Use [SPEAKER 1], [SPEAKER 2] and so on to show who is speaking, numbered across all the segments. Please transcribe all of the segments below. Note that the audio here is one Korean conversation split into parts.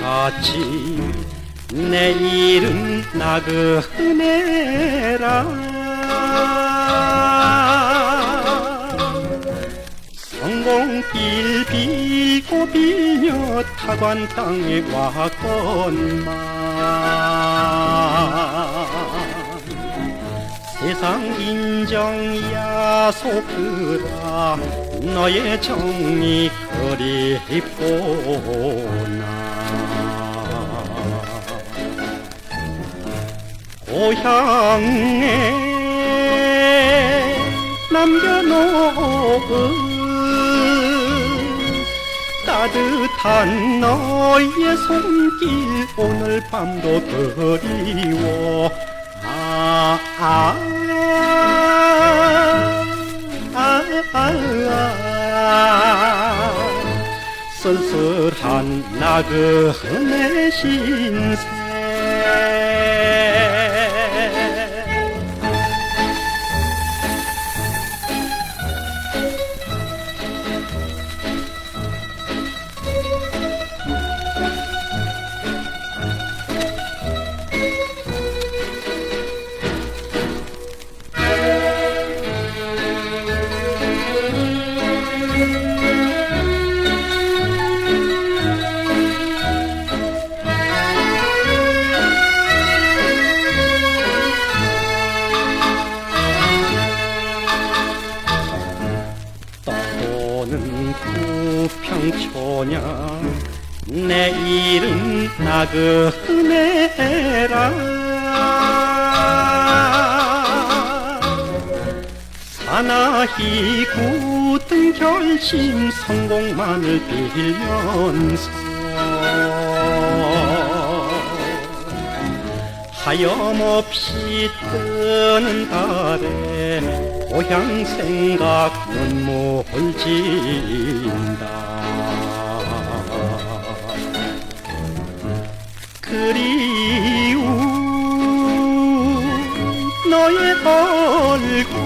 [SPEAKER 1] 같이 내일은 나그네라. 성공길 빌고 빌며 타관 땅에 왔건만 세상 인정 야 속으라. 너의 정이 그리보나. 고향에 남겨놓은 따뜻한 너의 손길 오늘 밤도 그리워. 아, 아, 아, 쓸쓸한 나그네 신세 구평초냐 내일은 나그네라. 사나이 굳은 결심 성공만을 빌면서 하염없이 뜨는 달에 고향 생각 눈물 진다 그리운 너의 얼굴.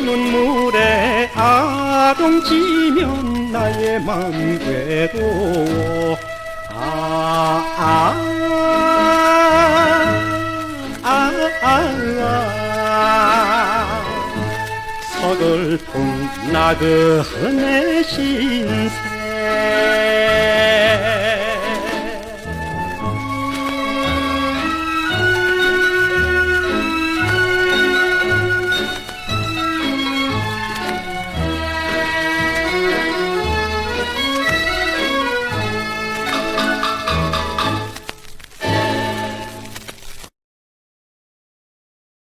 [SPEAKER 1] 눈물에 아동지면 나의 맘 괴로워 아, 아, 아, 아, 아, 서글픈 나그네 신세